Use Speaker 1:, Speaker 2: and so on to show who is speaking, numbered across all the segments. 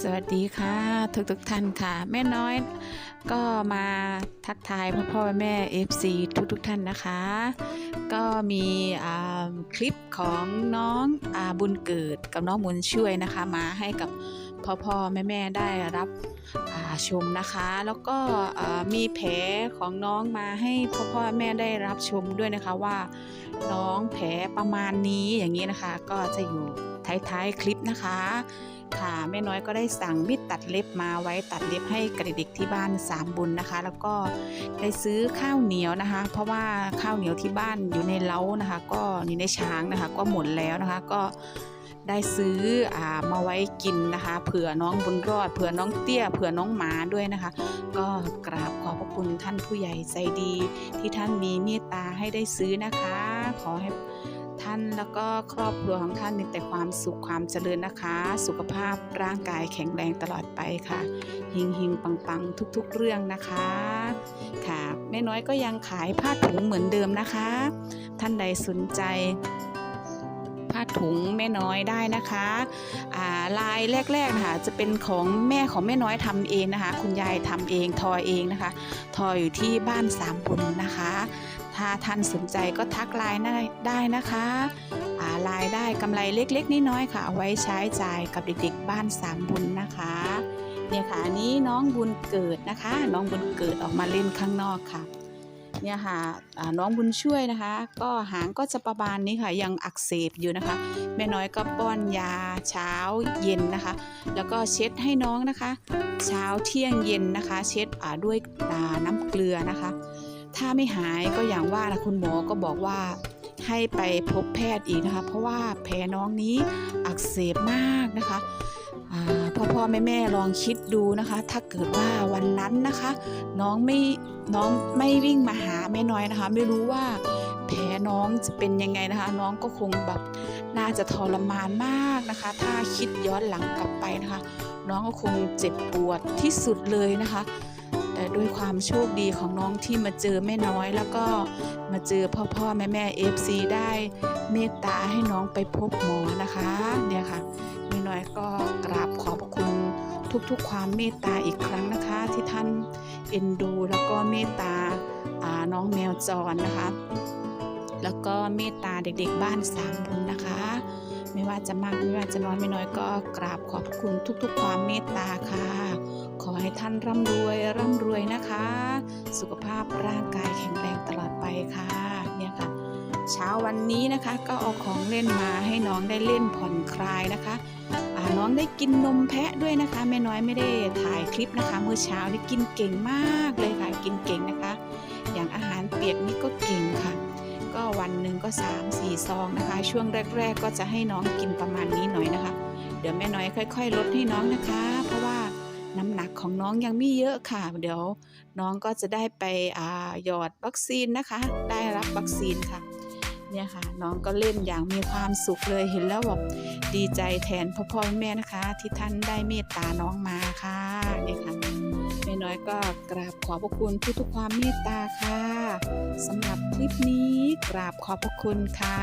Speaker 1: สวัสดีค่ะทุกทุกท่านค่ะ แม่น้อยก็มาทักทายพ่อพ่อแม่ FC ทุกทุกท่านนะคะ ก็มีคลิปของน้องอาบุญเกิดกับน้องบุญช่วยนะคะ มาให้กับพ่อพ่อแม่แม่ได้รับ ชมนะคะ แล้วก็มีแผลของน้องมาให้พ่อพ่อแม่ได้รับชมด้วยนะคะว่าน้องแผลประมาณนี้อย่างนี้นะคะ ก็จะอยู่ท้ายๆคลิปนะคะ ค่ะแม่น้อยก็ได้สั่งมีดตัดเล็บมาไว้ตัดเล็บให้กับเด็กที่บ้านสามบุญนะคะ แล้วก็ได้ซื้อข้าวเหนียวนะคะ เพราะว่าข้าวเหนียวที่บ้านอยู่ในเล้านะคะ ก็อยู่ในช้างนะคะ ก็หมดแล้วนะคะก็ ได้ซื้ออมาไว้กินนะคะ เผื่อน้องบุญรอด เผื่อน้องเตี้ย เผื่อน้องหมาด้วยนะคะ ก็กราบขอบพระคุณท่านผู้ใหญ่ใจดี ที่ท่านมีเมตตาให้ได้ซื้อนะคะ ขอให้ท่านแล้วก็ครอบครัวของท่านมีแต่ความสุขความเจริญนะคะ สุขภาพร่างกายแข็งแรงตลอดไปค่ะหิงหิงปังปังทุก ๆ เรื่องนะคะค่ะแม่น้อยก็ยังขายผ้าถุงเหมือนเดิมนะคะ ท่านใดสนใจ ผ้าถุงแม่น้อยได้นะคะอ่าลายแรกๆนะคะจะเป็นของแม่ของแม่น้อยทำเองนะคะ คุณยายทำเองทอเองนะคะ ทออยู่ที่บ้านสามบุญนะคะ ถ้าท่านสนใจก็ทักไลน์ได้นะคะอ่ารายได้กำไรเล็กๆน้อยๆค่ะเอาไว้ใช้จ่ายกับเด็กๆบ้านสามบุญนะคะเนี่ยค่ะอันนี้น้องบุญเกิดนะคะ น้องบุญเกิดออกมาเล่นข้างนอกค่ะ เนี่ยค่ะน้องบุญช่วยนะคะ ก็หางก็จะประมาณนี้ค่ะยังอักเสบอยู่นะคะ แม่น้อยก็ป้อนยาเช้าเย็นนะคะ แล้วก็เช็ดให้น้องนะคะ เช้าเที่ยงเย็นนะคะ เช็ดด้วยน้ำเกลือนะคะ ถ้าไม่หายก็อย่างว่านะคุณหมอก็บอกว่าให้ไปพบแพทย์อีกนะคะ เพราะว่าแผลน้องนี้อักเสบมากนะคะ พ่อพ่อแม่แม่ลองคิดดูนะคะ ถ้าเกิดว่าวันนั้นนะคะ น้องไม่น้องไม่วิ่งมาหาแม่น้อยนะคะ ไม่รู้ว่าแผลน้องจะเป็นยังไงนะคะ น้องก็คงแบบน่าจะทรมานมากนะคะ ถ้าคิดย้อนหลังกลับไปนะคะ น้องก็คงเจ็บปวดที่สุดเลยนะคะ แต่ด้วยความโชคดีของน้องที่มาเจอแม่น้อยแล้วก็มาเจอพ่อพ่อแม่แม่เอฟซีได้เมตตาให้น้องไปพบหมอนะคะเนี่ยค่ะแม่น้อยก็กราบขอบคุณทุกๆ ความเมตตาอีกครั้งนะคะ ที่ท่านเอ็นดู แล้วก็เมตตาาน้องแมวจรนะคะ แล้วก็เมตตาเด็กๆบ้านสามบุญนะคะ ไม่ว่าจะมากไม่ว่าจะน้อยไม่น้อยก็กราบขอบคุณทุกๆ ความเมตตาค่ะ ขอให้ท่านร่ำรวยร่ำรวยนะคะ สุขภาพร่างกายแข็งแรงตลอดไปค่ะเนี่ยค่ะ เช้าวันนี้นะคะก็เอาของเล่นมาให้น้องได้เล่นผ่อนคลายนะคะน้องได้กินนมแพะด้วยนะคะแม่น้อยไม่ได้ถ่ายคลิปนะคะเมื่อเช้าได้กินเก่งมากเลยค่ะกินเก่งนะคะ อย่างอาหารเปียกนี่ก็เก่งค่ะ ก็วันหนึ่งก็ 3 4 ซองนะคะ ช่วงแรก ๆ ก็จะให้น้องกินประมาณนี้หน่อยนะคะ เดี๋ยวแม่น้อยค่อย ๆ ลดให้น้องนะคะ เพราะว่าน้ำหนักของน้องยังไม่เยอะค่ะ เดี๋ยวน้องก็จะได้ไปอ่าหยอดวัคซีนนะคะ ได้รับวัคซีนค่ะเนี่ยค่ะน้องก็เล่นอย่างมีความสุขเลยเห็นแล้วแบบดีใจแทนพ่อพ่อแม่นะคะ ที่ท่านได้เมตตาน้องมาค่ะเนี่ยค่ะ ม่น้อยก็กราบขอบพระคุณทุกทุกความเมตตาค่ะสำหรับคลิปนี้กราบขอบพระคุณค่ะ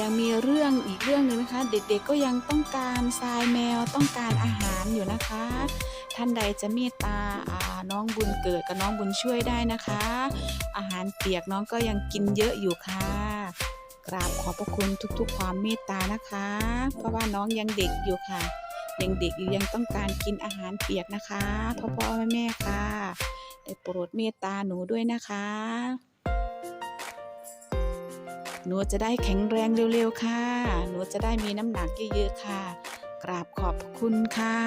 Speaker 1: ยังมีเรื่องอีกเรื่องหนึ่งนะคะ เด็กๆก็ยังต้องการทรายแมวต้องการอาหารอยู่นะคะ ท่านใดจะเมตตาน้องบุญเกิดกับน้องบุญช่วยได้นะคะ อาหารเปียกน้องก็ยังกินเยอะอยู่ค่ะ กราบขอบพระคุณทุกๆ ความเมตตานะคะ เพราะว่าน้องยังเด็กอยู่ค่ะยังเด็กอยู่ยังต้องการกินอาหารเปียกนะคะพ่อพ่อแม่แม่ๆค่ะได้โปรดเมตตาหนูด้วยนะคะ หนูจะได้แข็งแรงเร็วๆค่ะ หนูจะได้มีน้ำหนักเยอะๆค่ะ กราบขอบคุณค่ะ